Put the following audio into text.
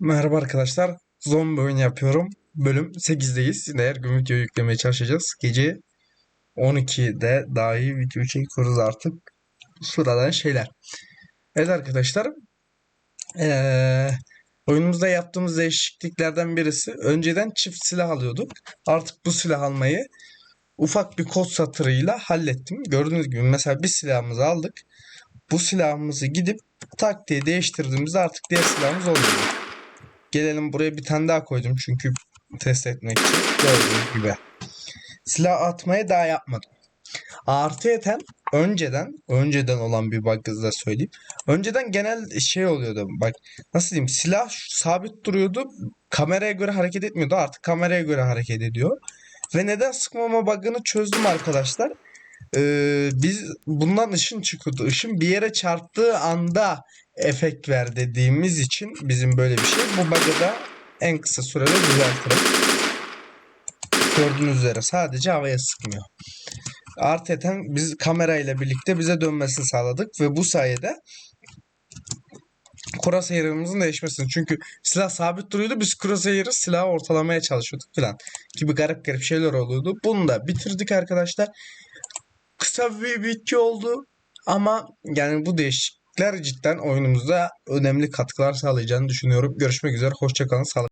Merhaba arkadaşlar. Zombi oyun yapıyorum. Bölüm 8'deyiz. Yine her gün video yüklemeye çalışacağız. Gece 12'de dahi video çekiyoruz artık. Sıradan şeyler. Evet arkadaşlar. Ee, oyunumuzda yaptığımız değişikliklerden birisi. Önceden çift silah alıyorduk. Artık bu silah almayı ufak bir kod satırıyla hallettim. Gördüğünüz gibi mesela bir silahımızı aldık. Bu silahımızı gidip tak diye değiştirdiğimizde artık diğer silahımız olmuyor. Gelelim buraya bir tane daha koydum çünkü test etmek için. Gördüğünüz gibi. Silah atmayı daha yapmadım. Artı eten önceden önceden olan bir bug da söyleyeyim. Önceden genel şey oluyordu. Bak nasıl diyeyim silah sabit duruyordu. Kameraya göre hareket etmiyordu. Artık kameraya göre hareket ediyor. Ve neden sıkmama bug'ını çözdüm arkadaşlar. Ee, biz bundan ışın çıkıyordu. Işın bir yere çarptığı anda efekt ver dediğimiz için bizim böyle bir şey. Bu bug'ı da en kısa sürede düzeltirim. Gördüğünüz üzere sadece havaya sıkmıyor. Arteten biz kamerayla birlikte bize dönmesini sağladık ve bu sayede crosshair'ımızın değişmesini. Çünkü silah sabit duruyordu. Biz crosshair'ı silahı ortalamaya çalışıyorduk falan. Gibi garip garip şeyler oluyordu. Bunu da bitirdik arkadaşlar. Kısa bir video oldu. Ama yani bu değişiklikler cidden oyunumuzda önemli katkılar sağlayacağını düşünüyorum. Görüşmek üzere. Hoşçakalın. Sağlık.